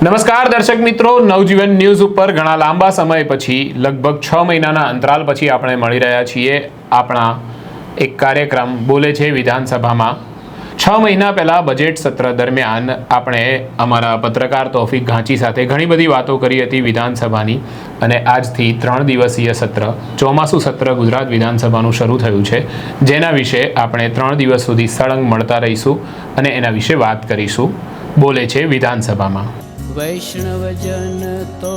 નમસ્કાર, દર્શક મિત્રો. નવજીવન ન્યૂઝ ઉપર ઘણા લાંબા સમય પછી, લગભગ છ મહિનાના અંતરાલ પછી આપણે મળી રહ્યા છીએ. આપણા એક કાર્યક્રમ બોલે છે વિધાનસભામાં. છ મહિના પહેલાં બજેટ સત્ર દરમિયાન આપણે અમારા પત્રકાર તોફિક ઘાંચી સાથે ઘણી બધી વાતો કરી હતી વિધાનસભાની અને આજથી ત્રણ દિવસીય સત્ર, ચોમાસું સત્ર ગુજરાત વિધાનસભાનું શરૂ થયું છે. જેના વિશે આપણે ત્રણ દિવસ સુધી સળંગ મળતા રહીશું અને એના વિશે વાત કરીશું. બોલે છે વિધાનસભામાં. વૈષ્ણવજન તો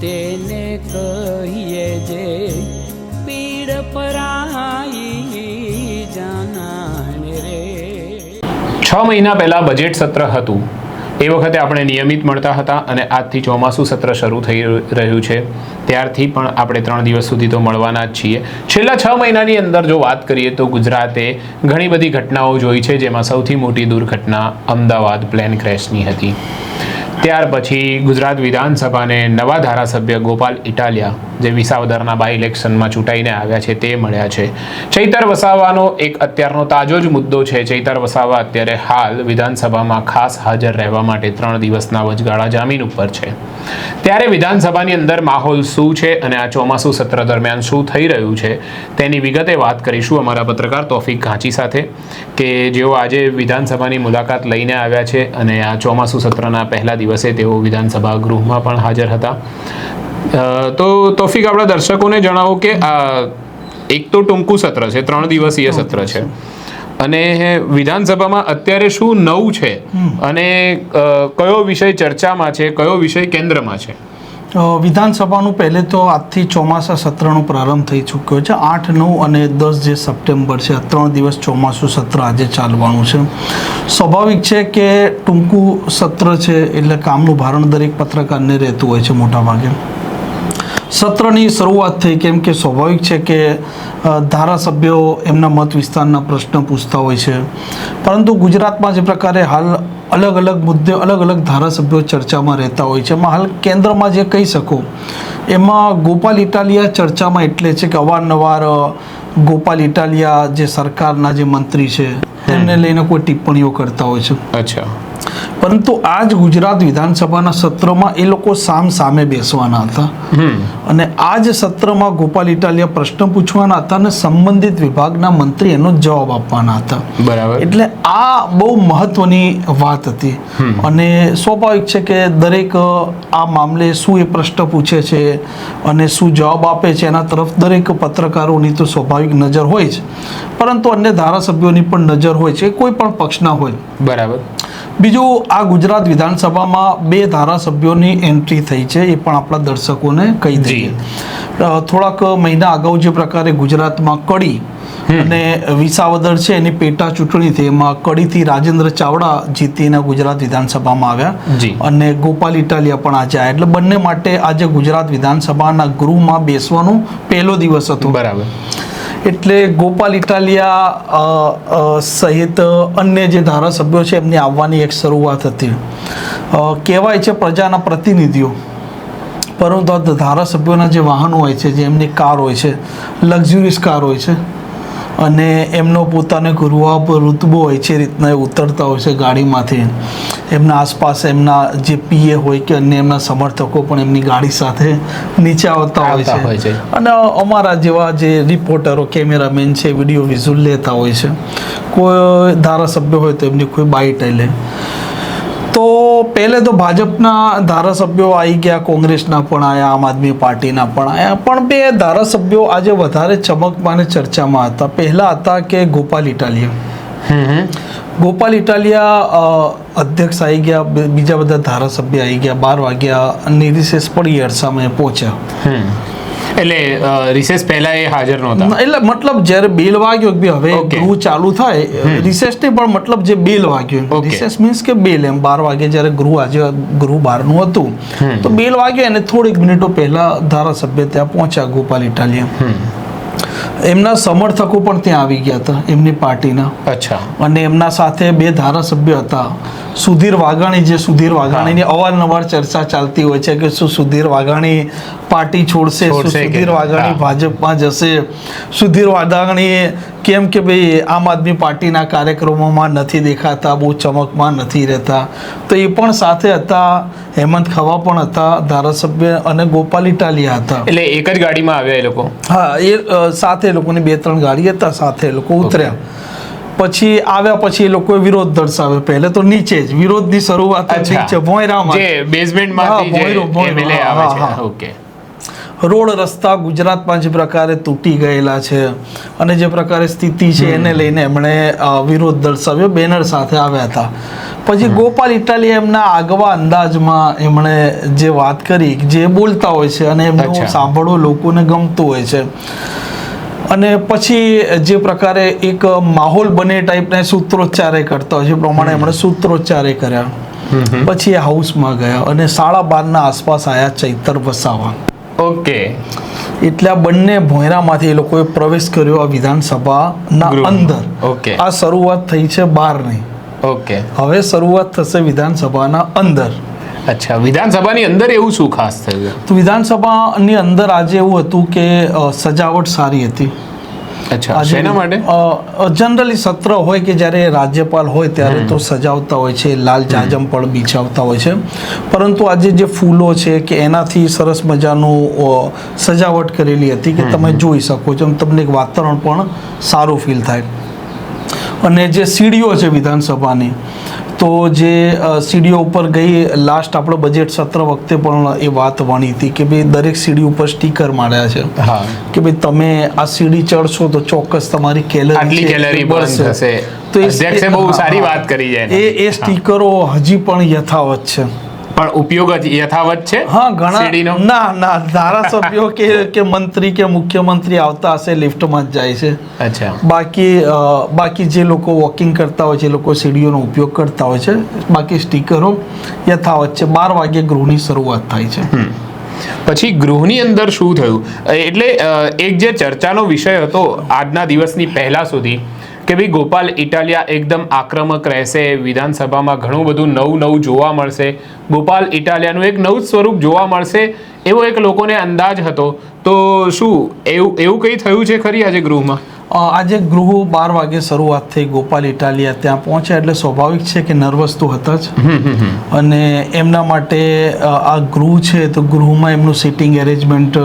તેને કહીએ જે પીડ પરાઈ જાનાને રે. છ મહિના પહેલાં બજેટ સત્ર હતું. એ વખતે આપણે નિયમિત મળતા હતા અને આજથી ચોમાસું સત્ર શરૂ થઈ રહ્યું છે. ત્યારથી પણ આપણે ત્રણ દિવસ સુધી તો મળવાના જ છીએ. છેલ્લા છ મહિનાની અંદર જો વાત કરીએ તો ગુજરાતે ઘણી બધી ઘટનાઓ જોઈ છે, જેમાં સૌથી મોટી દુર્ઘટના અમદાવાદ પ્લેન ક્રેશની હતી. ત્યાર પછી ગુજરાત વિધાનસભાને નવા ધારાસભ્ય ગોપાલ ઇટાલિયા જે વિસાવદરના બાય ઇલેક્શનમાં ચૂંટાઈને આવ્યા છે તે મળ્યા છે. ચૈતર વસાવાનો એક અત્યારનો તાજો જ મુદ્દો છે. ચૈતર વસાવા અત્યારે હાલ વિધાનસભામાં ખાસ હાજર રહેવા માટે ત્રણ દિવસના વચગાળા જામીન ઉપર છે. ત્યારે વિધાનસભાની અંદર માહોલ શું છે અને આ ચોમાસું સત્ર દરમિયાન શું થઈ રહ્યું છે તેની વિગતે વાત કરીશું અમારા પત્રકાર તોફિક ઘાંચી સાથે કે જેઓ આજે વિધાનસભાની મુલાકાત લઈને આવ્યા છે અને આ ચોમાસું સત્રના પહેલા દિવસે તેઓ વિધાનસભા ગૃહમાં પણ હાજર હતા. તો તોફિક આપણા દર્શકોને જણાવો કે આ એક તો ટૂંકું સત્ર છે ત્રણ દિવસીય સત્ર છે. અને વિધાનસભામાં અત્યારે શું નવું છે? અને કયો વિષય ચર્ચામાં છે કયો વિષય કેન્દ્રમાં છે? વિધાનસભાનું પહેલે તો આજથી ચોમાસા સત્રનો પ્રારંભ થઈ ચૂક્યો છે. આઠ, નવ અને દસ જે સપ્ટેમ્બર છે, આ ત્રણ દિવસ ચોમાસું સત્ર આજે ચાલવાનું છે. સ્વાભાવિક છે કે ટૂંકું સત્ર છે એટલે કામનું ભારણ દરેક પત્રકારને રહેતું હોય છે મોટાભાગે. સત્રની શરૂઆત થઈ કેમ કે સ્વાભાવિક છે કે ધારાસભ્યો એમના મત વિસ્તારના પ્રશ્ન પૂછતા હોય છે. પરંતુ ગુજરાતમાં જે પ્રકારે હાલ અલગ અલગ મુદ્દે અલગ અલગ ધારાસભ્યો ચર્ચામાં રહેતા હોય છે. એમાં હાલ કેન્દ્રમાં જે કહી શકો એમાં ગોપાલ ઇટાલિયા ચર્ચામાં એટલે છે કે અવારનવાર ગોપાલ ઇટાલિયા જે સરકારના જે મંત્રી છે એમને લઈને કોઈ ટિપ્પણીઓ કરતા હોય છે. અચ્છા. પરંતુ આજ ગુજરાત વિધાનસભાના સત્રમાં એ લોકો સામ સામે બેસવાના હતા. અને આ જ સત્રમાં ગોપાલ ઇટાલિયા પ્રશ્ન પૂછવાના હતા અને સંબંધિત વિભાગના મંત્રી એનો જવાબ આપવાના હતા. બરાબર. એટલે આ બહુ મહત્વની વાત હતી. અને સ્વાભાવિક છે કે દરેક આ મામલે શું એ પ્રશ્ન પૂછે છે અને શું જવાબ આપે છે એના તરફ દરેક પત્રકારોની તો સ્વાભાવિક નજર હોય જ. પરંતુ અન્ય ધારાસભ્યોની પણ નજર હોય છે. કોઈ પણ પક્ષના હોય. બરાબર. બીજું આ ગુજરાત વિધાનસભામાં બે ધારાસભ્યોની એન્ટ્રી થઈ છે એ પણ આપણા દર્શકોને કહી દઈએ. થોડાક મહિના અગાઉ જે પ્રકારે ગુજરાતમાં કડી અને વિસાવદર છે એની પેટા ચૂંટણી થઈ એમાં કડીથી રાજેન્દ્ર ચાવડા જીતીને ગુજરાત વિધાનસભામાં આવ્યા. અને ગોપાલ ઇટાલિયા પણ આજે આવ્યા. એટલે બંને માટે આજે ગુજરાત વિધાનસભાના ગૃહમાં બેસવાનો પહેલો દિવસ હતો. બરાબર. એટલે ગોપાલ ઇટાલિયા સહિત અન્ય જે ધારાસભ્યો છે, એમની આવવાની એક શરૂઆત હતી. કહેવાય છે પ્રજાના પ્રતિનિધિઓ. પરંતુ ધારાસભ્યોના જે વાહનો હોય છે, જે એમની કાર હોય છે લક્ઝુરિયસ કાર હોય છે અને એમનો પોતાને ગુરુવા પર ઋતબો હોય છે એ રીતના એ ઉતરતા હોય છે ગાડીમાંથી. એમના આસપાસ એમના જે પીએ હોય કે અન્ય એમના સમર્થકો પણ એમની ગાડી સાથે નીચે આવતા હોય છે. છે. અને અમારા જેવા જે રિપોર્ટરો કેમેરામેન છે વીડિયો વિઝ્યુઅલ લેતા હોય છે. કોઈ ધારાસભ્ય હોય તો એમની કોઈ બાઇટ લે. તો પહેલે તો ભાજપના ધારાસભ્યો આવી ગયા કોંગ્રેસના પણ આવ્યા આમ આદમી પાર્ટીના પણ આવ્યા પણ બે ધારાસભ્યો આજે વધારે ચમકમાં અને ચર્ચામાં હતા. પહેલા હતા કે ગોપાલ ઇટાલિયા. ગોપાલ ઇટાલિયા અધ્યક્ષ આવી ગયા બીજા બધા ધારાસભ્ય આવી ગયા બાર વાગ્યા નિરિશેષ પડી અરસામાં પહોંચ્યા. હમ. એટલે રિસેસ પહેલા એ હાજર નહોતા. એટલે મતલબ જ્યારે બેલ વાગ્યો કે હવે ગૃહ ચાલુ થાય રિસેસ નહીં પણ મતલબ જે બેલ વાગ્યો. રિસેસ મીન્સ કે બેલ એમ બાર વાગે જ્યારે ગૃહ આજે ગૃહ બહારનું હતું તો બેલ વાગ્યો અને થોડીક મિનિટો પહેલા ધારાસભ્ય ત્યાં પહોંચ્યા ગોપાલ ઇટાલિયા. એમના સમર્થકો પણ ત્યાં આવી ગયા હતા એમની પાર્ટીના. અચ્છા. અને એમના સાથે બે ધારાસભ્ય હતા સુધીર વાઘાણી જે સુધીર વાઘાણીની અવારનવાર ચર્ચા ચાલતી હોય છે કે શું સુધીર વાઘાણી પાર્ટી છોડશે સુધીર વાઘાણી ભાજપમાં જશે? સુધીર વાઘાણી કેમ કે ભાઈ આમ આદમી પાર્ટીના કાર્યક્રમોમાં નથી દેખાતા બહુ ચમકમાં નથી રહેતા. તો એ પણ સાથે હતા હેમંત ખવા પણ હતા ધારાસભ્ય અને ગોપાલ ઇટાલિયા હતા. એટલે એક જ ગાડીમાં આવ્યા એ લોકો? હા એ સાથે લોકોની બે ત્રણ ગાડી હતા સાથે લોકો ઉતર્યા. પછી આવ્યા પછી એ લોકોએ વિરોધ દર્શાવ્યો પહેલે તો નીચે જ વિરોધની શરૂઆત નીચે ભોંયરામાં જે બેઝમેન્ટમાંથી જે આવે છે. ઓકે રોડ રસ્તા ગુજરાતમાં જે પ્રકારે તૂટી ગયેલા છે અને જે પ્રકારે સ્થિતિ છે એને લઈને એમણે વિરોધ દર્શાવ્યો બેનર સાથે આવ્યા હતા. પછી ગોપાલ ઇટાલી એમના આગવા અંદાજમાં એમણે જે વાત કરી જે બોલતા હોય છે અને એમનું સાંભળવું લોકોને ગમતું હોય છે. અને પછી જે પ્રકારે એક માહોલ બને ટાઈપના સૂત્રોચ્ચારે કરતા હોય છે. પ્રમાણે એમણે સૂત્રોચ્ચારે કર્યા. પછી એ હાઉસમાં ગયા અને સાડા બારના આસપાસ આયા ચૈતર વસાવા. ઓકે. એટલે આ બંને ભોંયરામાંથી એ લોકોએ પ્રવેશ કર્યો આ વિધાનસભાના અંદર. ઓકે. આ શરૂઆત થઈ છે બહારની ઓકે. હવે શરૂઆત થશે વિધાનસભાના અંદર. અચ્છા વિધાનસભાની અંદર એવું શું ખાસ થયું તો વિધાનસભાની અંદર આજે એવું હતું કે સજાવટ સારી હતી. અચ્છા શેના માટે? જનરલી સત્ર હોય કે જ્યારે રાજ્યપાલ હોય ત્યારે તો સજાવતા હોય છે લાલ જાજમ પણ બિછાવતા હોય છે. પરંતુ આજે જે ફૂલો છે કે એનાથી સરસ મજાનું સજાવટ કરેલી હતી કે તમે જોઈ શકો છો તમને એક વાતાવરણ પણ સારું ફીલ થાય. અને જે સીડીઓ છે વિધાનસભાની તો જે સીડીઓ ઉપર ગઈ લાસ્ટ આપણો બજેટ સત્ર વખતે પણ એ વાત વણી હતી કે ભાઈ દરેક સીડી ઉપર સ્ટીકર માર્યા છે. કે ભાઈ તમે આ સીડી ચડશો તો ચોક્કસ તમારી કેલરી આટલી કેલરી બળશે. તો એ બહુ સારી વાત કરી જાય એ એ સ્ટીકરો હજી પણ યથાવત છે. પણ ઉપયોગ જ યથાવત છે? હા ઘણા ના ના ધારાસભ્યો કે કે મંત્રી કે મુખ્યમંત્રી આવતા હશે લિફ્ટમાં જ જાય છે. અચ્છા. બાકી બાકી જે લોકો વોકિંગ કરતા હોય છે એ લોકો સીડીઓનો ઉપયોગ કરતા હોય છે. બાકી સ્ટીકરો યથાવત છે. બાર વાગે ગૃહની શરૂઆત થાય છે. પછી ગૃહની અંદર શું થયું? એટલે એક જે ચર્ચાનો વિષય હતો આજના દિવસની પહેલા સુધી કે ભાઈ ગોપાલ ઇટાલિયા એકદમ આક્રમક રહેશે, વિધાનસભામાં ઘણું બધું નવું નવું જોવા મળશે. ગોપાલ ઇટાલિયાનું એક નવું સ્વરૂપ જોવા મળશે, એવો એક લોકોને અંદાજ હતો. તો શું, એવું એવું કંઈ થયું છે ખરી આજે ગૃહમાં? આજે ગૃહ બાર વાગે શરૂઆત થઈ. ગોપાલ ઇટાલિયા ત્યાં પહોંચ્યા એટલે સ્વાભાવિક છે કે નર્વસ તો હતા જ. અને એમના માટે આ ગૃહ છે તો ગૃહમાં એમનું સિટિંગ એરેન્જમેન્ટ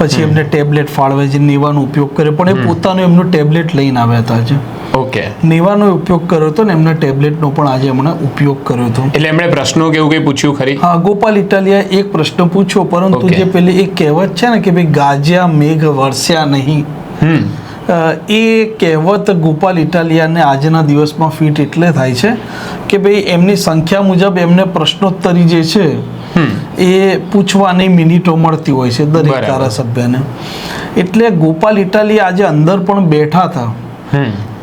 પછી એમને ટેબ્લેટ ફાળવે છે નેવાનો ઉપયોગ કર્યો. પણ એ પોતાનું એમનું ટેબ્લેટ લઈને આવ્યા હતા આજે. ઓકે નેવાનો ઉપયોગ કર્યો હતો ને એમના ટેબ્લેટનો પણ આજે એમણે ઉપયોગ કર્યો હતો. એટલે એમણે પ્રશ્નો કે એવું કંઈ પૂછ્યું ખરી? હા ગોપાલ ઇટાલિયા એક પ્રશ્ન પૂછ્યો પરંતુ જે પેલી એક કહેવત છે ને કે ભાઈ ગાજ્યા મેઘ વરસ્યા નહીં. હમ. એ કહેવત ગોપાલ ઇટાલિયાને આજના દિવસમાં ફિટ એટલે થાય છે કે ભાઈ એમની સંખ્યા મુજબ એમને પ્રશ્નોત્તરી જે છે એ પૂછવાની મિનિટો મળતી હોય છે દરેક ધારાસભ્યને. એટલે ગોપાલ ઇટાલિયા આજે અંદર પણ બેઠા હતા.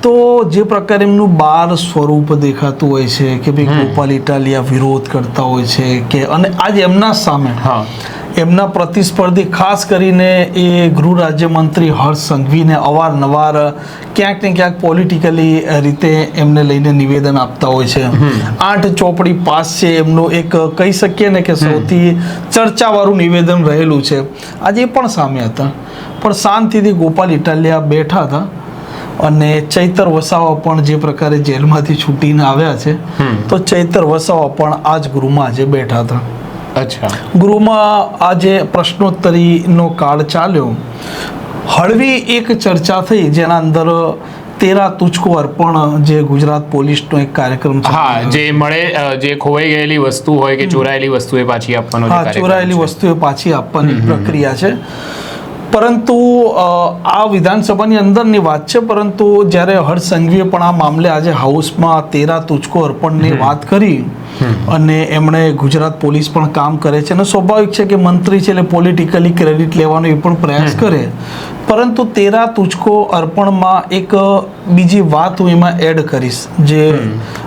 તો જે પ્રકારે એમનું બાર સ્વરૂપ દેખાતું હોય છે કે ભાઈ ગોપાલ ઇટાલિયા વિરોધ કરતા હોય છે કે અને આજ એમના સામે હા. એમના પ્રતિસ્પર્ધી ખાસ કરીને એ ગૃહ રાજ્યમંત્રી હર્ષ સંઘવીને અવારનવાર ક્યાંક ને ક્યાંક પોલિટિકલી રીતે એમને લઈને નિવેદન આપતા હોય છે. આઠ ચોપડી પાસ છે એમનું એક કહી શકીએ ને કે સૌથી ચર્ચાવાળું નિવેદન રહેલું છે. આજે પણ સામે હતા. પણ શાંતિથી ગોપાલ ઇટાલિયા બેઠા હતા અને ચૈતર વસાવા પણ જે પ્રકારે જેલમાંથી છૂટીને આવ્યા છે તો ચૈતર વસાવા પણ આ જ ગૃહમાં આજે બેઠા હતા. અચ્છા. ગૃહમાં આજે પ્રશ્નોત્તરીનો કાળ ચાલ્યો. હળવી એક ચર્ચા થઈ જેના અંદર તેરા તુચકો અર્પણ જે ગુજરાત પોલીસનો એક કાર્યક્રમ છે. હા જે મળે જે ખોવાઈ ગયેલી વસ્તુ હોય કે ચોરાયેલી વસ્તુ એ પાછી આપવાનો હા ચોરાયેલી વસ્તુ એ પાછી આપવાની પ્રક્રિયા છે. પરંતુ આ વિધાનસભાની અંદરની વાત છે પરંતુ જ્યારે હર્ષ સંઘવીએ પણ આ મામલે આજે હાઉસમાં તેરા તુચકો અર્પણની વાત કરી અને એમણે ગુજરાત પોલીસ પણ કામ કરે છે અને સ્વાભાવિક છે કે મંત્રી છે એટલે પોલિટિકલી ક્રેડિટ લેવાનો એ પણ પ્રયાસ કરે. પરંતુ તેરા તુચકો અર્પણમાં એક બીજી વાત હું એમાં એડ કરીશ જે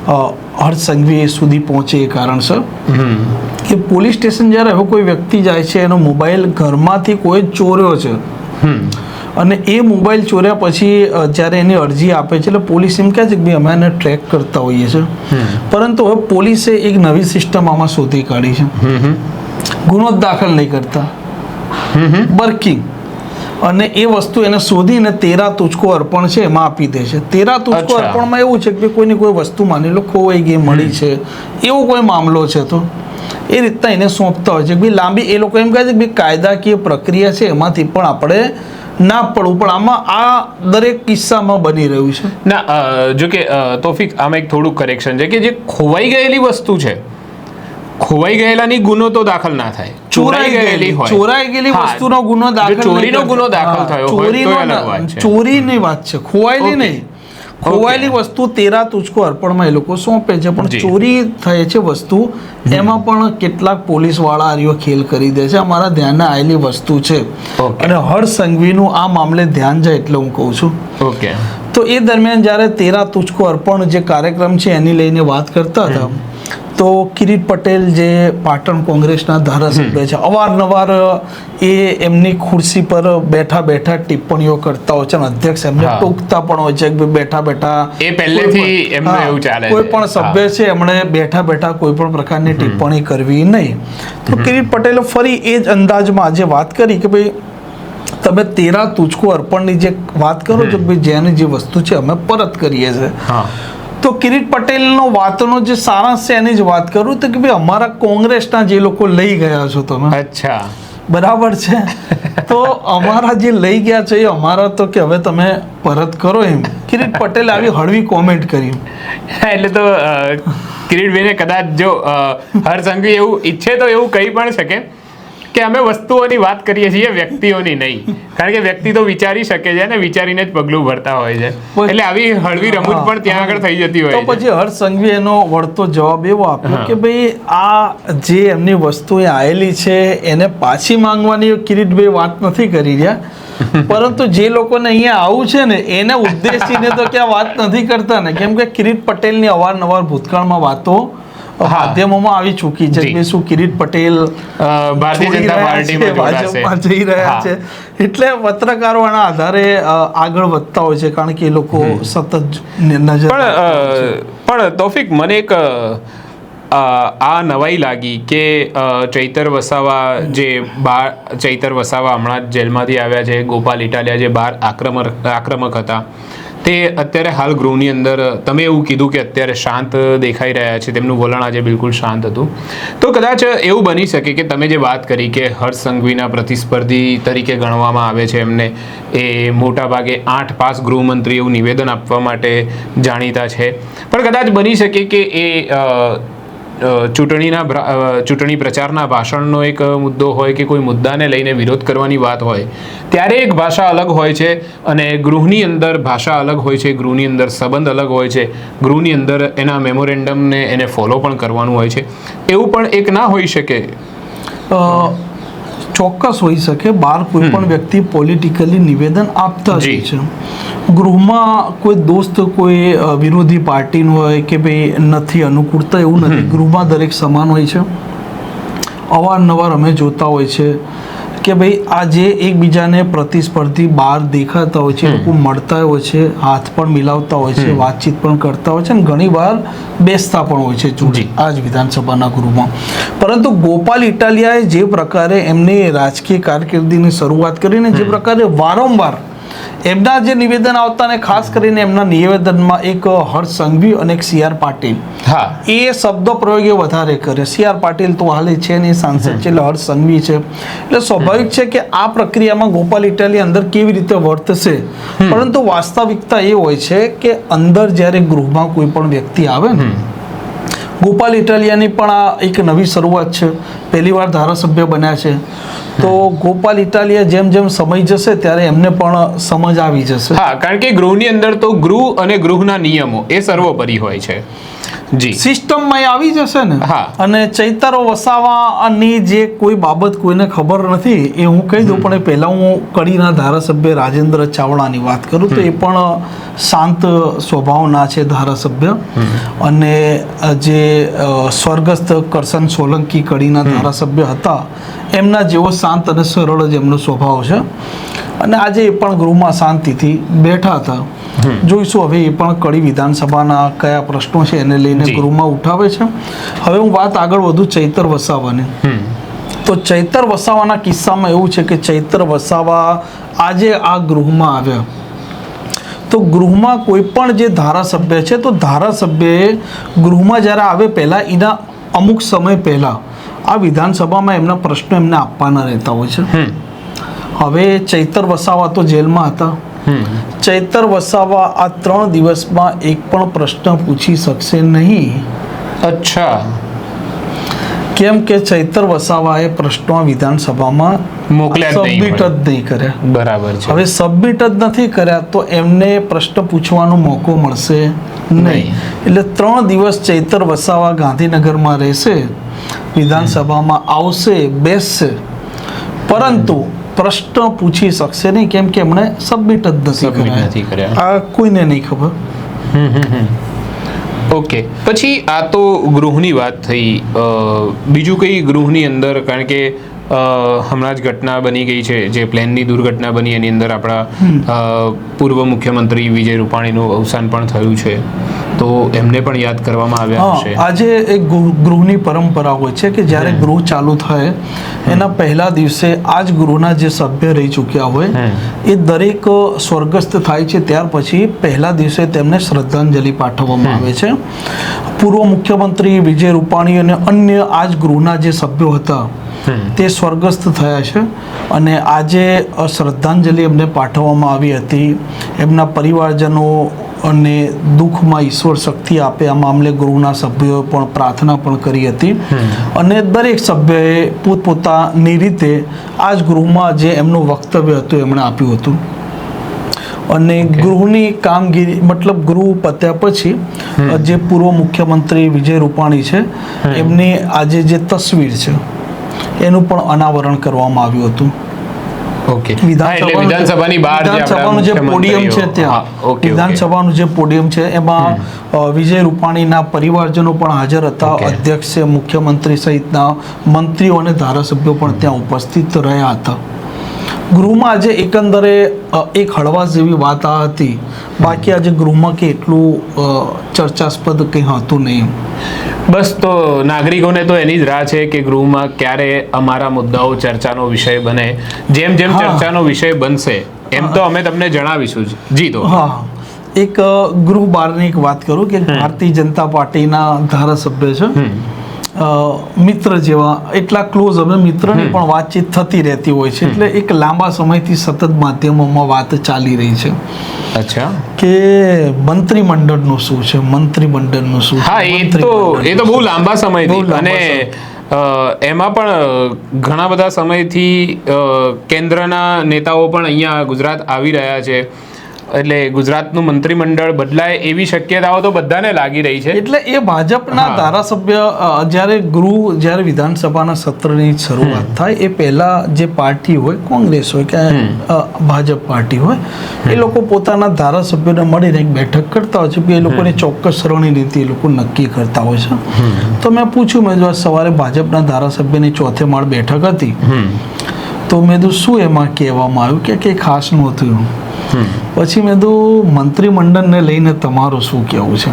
હર્ષ સંઘવી સુધી પહોંચે એ કારણસર. કે પોલીસ સ્ટેશન જ્યારે હવે કોઈ વ્યક્તિ જાય છે એનો મોબાઈલ ઘરમાંથી કોઈ ચોર્યો છે હમ. અને એ મોબાઈલ ચોર્યા પછી જ્યારે એની અરજી આપે છે એટલે પોલીસ એમ કહે છે કે ભાઈ અમે એને ટ્રેક કરતા હોઈએ છીએ. પરંતુ હવે પોલીસે એક નવી સિસ્ટમ આમાં શોધી કાઢી છે. ગુનો દાખલ નહીં કરતા. બર્કિંગ. અને એ વસ્તુ એને શોધીને તેરા તુચકો અર્પણ છે એમાં આપી દે છે. તેરા તુચકો અર્પણમાં એવું છે કે કોઈને કોઈની કોઈ વસ્તુ માની લો ખોવાઈ ગઈ મળી છે. એવો કોઈ મામલો છે તો. એ રીતના એને સોંપતા હોય છે કે ભાઈ લાંબી એ લોકો એમ કહે છે કે ભાઈ કાયદાકીય પ્રક્રિયા છે એમાંથી પણ આપણે ના પડવું પણ આમાં આ દરેક કિસ્સામાં બની રહ્યું છે. ના જો કે તોફિક આમાં એક થોડું કરેક્શન છે કે જે ખોવાઈ ગયેલી વસ્તુ છે ખોવાઈ ગયેલાની ગુનો તો દાખલ ના થાય. ચોરાઈ ગયેલી હોય. ચોરાઈ ગયેલી વસ્તુનો ગુનો દાખલ ચોરીનો ગુનો દાખલ થયો ચોરીની વાત છે. ખોવાયેલી નહીં. ખોવાયેલી વસ્તુ તેરા તુચકો અર્પણમાં એ લોકો સોંપે છે પણ ચોરી થઈ છે વસ્તુ એમાં પણ કેટલાક પોલીસવાળા આર્યો ખેલ કરી દે છે. અમારા ધ્યાને આવેલી વસ્તુ છે. અને હર્ષ સંઘવીનું આ મામલે ધ્યાન જાય એટલે હું કહું છું. ઓકે તો એ દરમિયાન જ્યારે તેરા તુચકો અર્પણ જે કાર્યક્રમ છે એની લઈને વાત કરતા હતા તો કિરીટ પટેલ જે પાટણ કોંગ્રેસના ધારાસભ્ય છે અવારનવાર એ એમની ખુરશી પર બેઠા બેઠા ટિપ્પણીઓ કરતા હોય છે અને અધ્યક્ષ એમને ટોકતા પણ હોય છે કે બેઠા બેઠા એ પહેલેથી એમનું એવું ચાલે કોઈ પણ સભ્ય છે એમણે બેઠા બેઠા કોઈ પણ પ્રકારની ટિપ્પણી કરવી નહીં. તો કિરીટ પટેલે ફરી એ જ અંદાજમાં આજે વાત કરી કે ભાઈ તમે તેરા તુચકો અર્પણની જે વાત કરો છો કે ભાઈ જેની જે વસ્તુ છે અમે પરત કરીએ છીએ. તો કિરીટ પટેલનો વાતનો જે સારાંશ છે એની જ વાત કરું તો કે ભાઈ અમારા કોંગ્રેસના જે લોકો લઈ ગયા છો તમે. અચ્છા. બરાબર છે? તો અમારા જે લઈ ગયા છે એ અમારા તો કે હવે તમે પરત કરો એમ. કિરીટ પટેલ આવી હળવી કોમેન્ટ કરી. એટલે તો કિરીટ કિરીટભાઈને કદાચ જો હર હરસંઘવી એવું ઈચ્છે તો એવું કહી પણ શકે. કે અમે વસ્તુઓની વાત કરીએ છીએ વ્યક્તિઓની નહીં. કારણ કે વ્યક્તિ તો વિચારી શકે છે ને વિચારીને જ પગલું ભરતા હોય છે. એટલે આવી હળવી રમૂજ પણ ત્યાં આગળ થઈ જતી હોય તો પછી હર્ષ સંઘવી એનો વળતો જવાબ એવો આપ્યો કે ભાઈ આ જે એમની વસ્તુ આવેલી છે એને પાછી માંગવાની કિરીટભાઈ વાત નથી કરી રહ્યા. પરંતુ જે લોકોને અહીંયા આવું છે ને એને ઉદ્દેશીને તો ક્યાં વાત નથી કરતા ને. કેમ કે કિરીટ પટેલની અવારનવાર ભૂતકાળમાં વાતો માધ્યમોમાં આવી ચૂકી છે. કે શું કિરીટ પટેલ ભારતીય જનતા પાર્ટીમાં ભાજપમાં જઈ રહ્યા છે. એટલે પત્રકારોના આધારે આગળ વધતા હોય છે કારણ કે એ લોકો સતત નજર પણ તોફિક મને એક આ નવાઈ લાગી કે ચૈતર વસાવા જે બાર ચૈતર વસાવા હમણાં જેલમાંથી આવ્યા છે ગોપાલ ઇટાલિયા જે બાર આક્રમક આક્રમક હતા. તે અત્યારે હાલ ગૃહની અંદર, તમે એવું કીધું કે અત્યારે શાંત દેખાઈ રહ્યા છે, તેમનું વલણ આજે બિલકુલ શાંત હતું. તો કદાચ એવું બની શકે કે તમે જે વાત કરી કે હર્ષ સંઘવીના પ્રતિસ્પર્ધી તરીકે ગણવામાં આવે છે એમને, એ મોટા ભાગે આઠ પાસ ગૃહમંત્રી એવું નિવેદન આપવા માટે જાણીતા છે. પણ કદાચ બની શકે કે એ ચૂંટણીના ચૂંટણી પ્રચારના ભાષણનો એક મુદ્દો હોય કે કોઈ મુદ્દાને લઈને વિરોધ કરવાની વાત હોય, ત્યારે એક ભાષા અલગ હોય છે અને ગૃહની અંદર ભાષા અલગ હોય છે, ગૃહની અંદર સંબંધ અલગ હોય છે, ગૃહની અંદર એના મેમોરેન્ડમને એને ફોલો પણ કરવાનું હોય છે. એવું પણ એક ના હોઈ શકે. ચોક્કસ હોઈ શકે બહાર કોઈ પણ વ્યક્તિ પોલિટિકલી નિવેદન આપતા જ હોય છે. ગૃહમાં કોઈ દોસ્ત કોઈ વિરોધી પાર્ટીનું હોય કે ભાઈ નથી અનુકૂળતા એવું નથી. ગૃહમાં દરેક સમાન હોય છે. અવારનવાર અમે જોતા હોય છે. કે ભાઈ આ જે એકબીજાને પ્રતિસ્પર્ધી બહાર દેખાતા હોય છે લોકો મળતા હોય છે હાથ પણ મિલાવતા હોય છે વાતચીત પણ કરતા હોય છે અને ઘણીવાર બેસતા પણ હોય છે જોડે. આ જ વિધાનસભાના ગૃહમાં પરંતુ ગોપાલ ઇટાલિયાએ જે પ્રકારે એમની રાજકીય કારકિર્દીની શરૂઆત કરીને જે પ્રકારે વારંવાર એમના જે નિવેદન આવતા ને ખાસ કરીને એમના નિવેદનમાં એક હર્ષ સંઘવી અને એક સી આર પાટીલ. હા. એ શબ્દ પ્રયોગ એ વધારે કરે. સી આર પાટીલ તો હાલે છે ને સાંસદ છે એટલે હર્ષ સંઘવી છે. એટલે સ્વાભાવિક છે કે આ પ્રક્રિયામાં ગોપાલ ઇટાલી અંદર કેવી રીતે વર્તશે? પરંતુ વાસ્તવિકતા એ હોય છે કે અંદર જ્યારે ગૃહમાં કોઈ પણ વ્યક્તિ આવે ને ગોપાલ ઇટાલિયાની પણ આ એક નવી શરૂઆત છે. પહેલી વાર ધારાસભ્ય બન્યા છે. તો ગોપાલ ઇટાલિયા જેમ જેમ સમય જશે ત્યારે એમને પણ સમજ આવી જશે. હા કારણ કે ગૃહની અંદર તો ગૃહ અને ગૃહના નિયમો એ સર્વોપરી હોય છે. સિસ્ટમમાં એ આવી જશે ને અને ચૈતરો વસાવાની જે કોઈ બાબત કોઈને ખબર નથી એ હું કહી દઉં પણ એ પહેલાં હું કડીના ધારાસભ્ય રાજેન્દ્ર ચાવડાની વાત કરું તો એ પણ શાંત સ્વભાવના છે ધારાસભ્ય. અને જે સ્વર્ગસ્થ કરસન સોલંકી કડીના ધારાસભ્ય હતા એમના જેવો શાંત અને સરળ જ એમનો સ્વભાવ છે. અને આજે એ પણ ગૃહમાં શાંતિથી બેઠા હતા. જોઈશું હવે એ પણ કડી વિધાનસભાના કયા પ્રશ્નો છે એને લઈને ગૃહમાં ઉઠાવે છે. હવે હું વાત આગળ વધુ ચૈતર વસાવાની. તો ચૈતર વસાવાના કિસ્સામાં એવું છે કે ચૈતર વસાવા આજે આ ગૃહમાં આવ્યા. તો ગૃહમાં કોઈ પણ જે ધારાસભ્ય છે તો ધારાસભ્યએ ગૃહમાં જ્યારે આવે પહેલાં એના અમુક સમય પહેલાં આ વિધાનસભામાં એમના પ્રશ્નો એમને આપવાના રહેતા હોય છે. હવે ચૈતર વસાવા તો જેલમાં હતા. ચૈતર વસાવા આ ત્રણ દિવસમાં એક પણ પ્રશ્ન પૂછી શકશે નહીં. અચ્છા. કેમ કે ચૈતર વસાવાએ પ્રશ્નો વિધાનસભામાં મોકલ્યા સબમિટ જ નહીં કર્યા. બરાબર છે. હવે સબમિટ જ નથી કર્યા તો એમને પ્રશ્ન પૂછવાનો મોકો મળશે નહીં. એટલે ત્રણ દિવસ ચૈતર વસાવા ગાંધીનગરમાં રહેશે. વિધાનસભામાં આવશે બેસશે. પરંતુ પ્રશ્ન પૂછી શકશે નહીં કેમ કે એમણે સબમિટ જ નથી કર્યા. આ કોઈને નહીં ખબર. ઓકે. પછી આ તો ગૃહની વાત થઈ. બીજું કઈ ગૃહની અંદર કારણ કે હમણાં જ ઘટના બની ગઈ છે. જે પ્લેનની દુર્ઘટના બની એની અંદર આપણા પૂર્વ મુખ્યમંત્રી વિજય રૂપાણીનું અવસાન પણ થયું છે. તો એમને પણ યાદ કરવામાં આવ્યા હશે. આજે એક ગૃહની પરંપરા હોય છે કે જ્યારે ગૃહ ચાલુ થાય એના પહેલા દિવસે આ જ ગૃહના જે સભ્ય રહી ચૂક્યા હોય એ દરેક સ્વર્ગસ્થ થાય છે. ત્યાર પછી પહેલા દિવસે તેમને શ્રદ્ધાંજલિ પાઠવવામાં આવે છે. પૂર્વ મુખ્યમંત્રી વિજય રૂપાણી અને અન્ય આ જ ગૃહના જે સભ્યો હતા તે સ્વર્ગસ્થ થયા છે અને આજે શ્રદ્ધાંજલિ એમને પાઠવવામાં આવી હતી. એમના પરિવારજનો અને દુઃખમાં ઈશ્વર શક્તિ આપે આ મામલે ગૃહના સભ્યોએ પણ પ્રાર્થના પણ કરી હતી. અને દરેક સભ્યએ પોતપોતાની રીતે આ જ ગૃહમાં જે એમનું વક્તવ્ય હતું એમણે આપ્યું હતું. અને ગૃહની કામગીરી મતલબ ગૃહ પત્યા પછી જે પૂર્વ મુખ્યમંત્રી વિજય રૂપાણી છે એમની આજે જે તસવીર છે એનું પણ અનાવરણ કરવામાં આવ્યું હતું. ઓકે વિધાનસભા એટલે વિધાનસભાની બહાર વિધાનસભાનું જે પોડિયમ છે ત્યાં. ઓકે. વિધાનસભાનું જે પોડિયમ છે એમાં વિજય રૂપાણીના પરિવારજનો પણ હાજર હતા. અધ્યક્ષ મુખ્યમંત્રી સહિતના મંત્રીઓ અને ધારાસભ્યો પણ ત્યાં ઉપસ્થિત રહ્યા હતા. ગૃહમાં આજે એકંદરે એક હળવાશ જેવી વાત આ હતી. બાકી આજે ગૃહમાં કે એટલું ચર્ચાસ્પદ કંઈ હતું નહીં બસ તો નાગરિકોને તો એની જ રાહ છે કે ગૃહમાં ક્યારે અમારા મુદ્દાઓ ચર્ચાનો વિષય બને. જેમ જેમ. ચર્ચાનો વિષય બનશે એમ તો અમે તમને જણાવીશું. જ તો. હા એક ગૃહ બહારની એક વાત કરું કે ભારતીય જનતા પાર્ટીના ધારાસભ્ય છે. મિત્ર જેવા એટલા ક્લોઝ અમે મિત્રની પણ વાતચીત થતી રહેતી હોય છે. એટલે એક લાંબા સમયથી સતત માધ્યમોમાં વાત ચાલી રહી છે. અચ્છા. કે મંત્રીમંડળનું શું છે? મંત્રીમંડળનું શું હા એ તો એ તો બહુ લાંબા સમયથી. અને અ, એમાં પણ ઘણા બધા સમયથી કેન્દ્રના નેતાઓ પણ અહીંયા ગુજરાત આવી રહ્યા છે. એટલે ગુજરાતનું મંત્રીમંડળ બદલાય એવી શક્યતાઓ તો બધાને લાગી રહી છે. એટલે એ ભાજપના ધારાસભ્ય જ્યારે ગૃહ જ્યારે વિધાનસભાના સત્રની શરૂઆત થાય એ પહેલા જે પાર્ટી હોય કોંગ્રેસ હોય કે ભાજપ પાર્ટી હોય એ લોકો પોતાના ધારાસભ્યોને મળીને એક બેઠક કરતા હોય છે કે એ લોકોની ચોક્કસ રણનીતિ એ લોકો નક્કી કરતા હોય છે. તો મેં પૂછ્યું મેં જો સવારે ભાજપના ધારાસભ્યની ચોથે માળ બેઠક હતી. તો મેં કીધું શું એમાં કહેવામાં આવ્યું? કે કંઈ ખાસ નહોતું પછી મેં કીધું મંત્રીમંડળને લઈને તમારું શું કહેવું છે?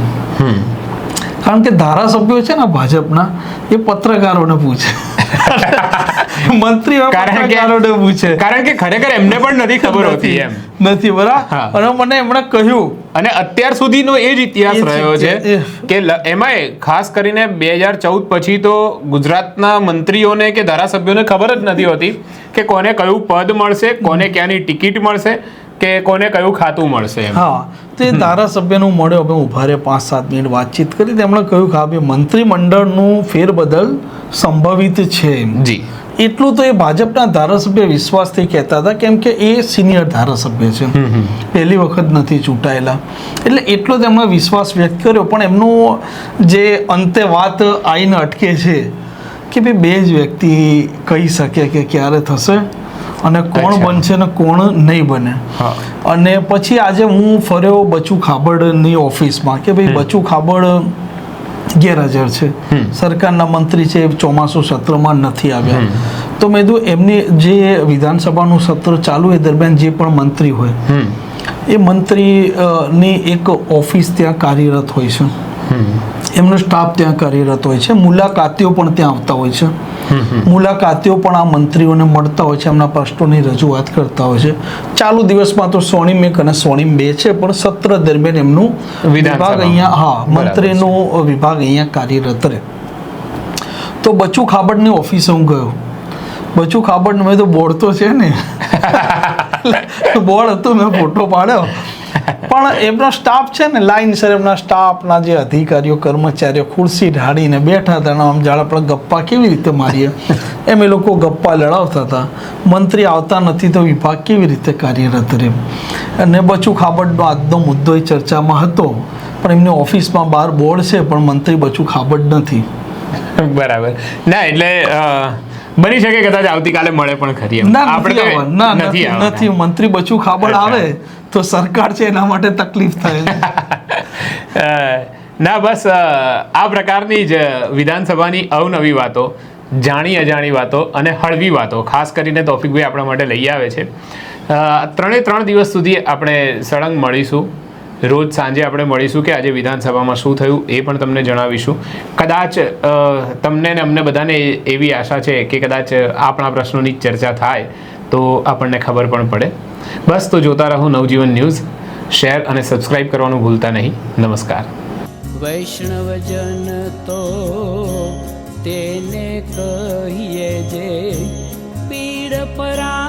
કારણ કે ધારાસભ્યો છે ને ભાજપના એ પત્રકારોને પૂછે. મંત્રી પત્રકારોને પૂછે. કારણ કે ખરેખર એમને પણ નથી ખબર હોતી એમ. નથી બરાબર? અને મને એમણે કહ્યું. અને અત્યાર સુધીનો એ જ ઇતિહાસ રહ્યો છે કે એમાંય ખાસ કરીને બે હજાર ચૌદ પછી તો ગુજરાતના મંત્રીઓને કે ધારાસભ્યોને ખબર જ નથી હોતી કે કોને કયું પદ મળશે કોને ક્યાંની ટિકિટ મળશે. કે કોને કયું ખાતું મળશે હા તે ધારાસભ્યનું મળ્યો. અમે ઊભા રહે પાંચ સાત મિનિટ વાતચીત કરી. તેમણે કહ્યું કે બે મંત્રીમંડળનું ફેરબદલ સંભવિત છે જી. એટલું તો એ ભાજપના ધારાસભ્ય વિશ્વાસથી કહેતા હતા કેમ કે એ સિનિયર ધારાસભ્ય છે. પહેલી વખત નથી ચૂંટાયેલા. એટલે એટલો તેમણે વિશ્વાસ વ્યક્ત કર્યો. પણ એમનું જે અંતે વાત આવીને અટકે છે કે ભાઈ બે જ વ્યક્તિ કહી શકે કે ક્યારે થશે. અને કોણ બનશે અને કોણ નહીં બને. અને પછી આજે હું ફર્યો બચુ ખાબડની ઓફિસમાં કે ભાઈ બચુ ખાબડ ગેરહાજર છે. સરકારના મંત્રી છે ચોમાસું સત્રમાં નથી આવ્યા. તો મેં કીધું એમની જે વિધાનસભાનું સત્ર ચાલુ એ દરમિયાન જે પણ મંત્રી હોય એ મંત્રી ની એક ઓફિસ ત્યાં કાર્યરત હોય છે. એમનો સ્ટાફ ત્યાં કાર્યરત હોય છે. મુલાકાતીઓ પણ ત્યાં આવતા હોય છે. મુલાકાતીઓ પણ આ મંત્રીઓને મળતા હોય છે એમના પ્રશ્નોની રજૂઆત કરતા હોય છે. ચાલુ દિવસમાં તો સોણીમ એક અને સોણીમ બે છે પણ સત્ર દરમિયાન એમનું વિભાગ અહીંયા હા મંત્રીનો. વિભાગ અહીંયા કાર્યરત રહે. તો બચુ ખાબડની ઓફિસે હું ગયો. બચુ ખાબડ મેં તો બોર્ડ તો છે ને. બોર્ડ હતું મેં ફોટો પાડ્યો. પણ એમનો સ્ટાફ છે ને લાઈન સર એમના સ્ટાફના જે અધિકારીઓ, કર્મચારીઓ, ખુરશી ઢાળીને બેઠા હતા આમ જાણે આપણે ગપ્પા કેવી રીતે મારીએ? એમ એ લોકો ગપ્પા લડાવતા હતા. મંત્રી આવતા નથી તો વિભાગ કેવી રીતે કાર્યરત રહે? અને બચુ ખાબડનો આજનો મુદ્દો એ ચર્ચામાં હતો, પણ એમની ઓફિસમાં બહાર બોર્ડ છે, પણ મંત્રી બચુ ખાબડ નથી. બરાબર. ના, એટલે બની શકે કદાચ આવતીકાલે મળે પણ ખરી આપણે નથી. નથી મંત્રી બચુ ખાબડ આવે તો સરકાર છે એના માટે તકલીફ થાય. ના બસ આ પ્રકારની જ વિધાનસભાની અવનવી વાતો જાણી અજાણી વાતો અને હળવી વાતો ખાસ કરીને તોફિકભાઈ આપણા માટે લઈ આવે છે. ત્રણે ત્રણ દિવસ સુધી આપણે સળંગ મળીશું. રોજ સાંજે આપણે મળીશું કે આજે વિધાનસભામાં શું થયું એ પણ તમને જણાવીશું. કદાચ તમને ને અમને બધાને એવી આશા છે કે કદાચ આપણા પ્રશ્નોની ચર્ચા થાય તો આપણને ખબર પણ પડે. બસ તો જોતા રહો નવજીવન ન્યૂઝ. શેર અને સબસ્ક્રાઇબ કરવાનું ભૂલતા નહીં. નમસ્કાર. વૈષ્ણવજન તો તેને કહીએ જે પીડ પરા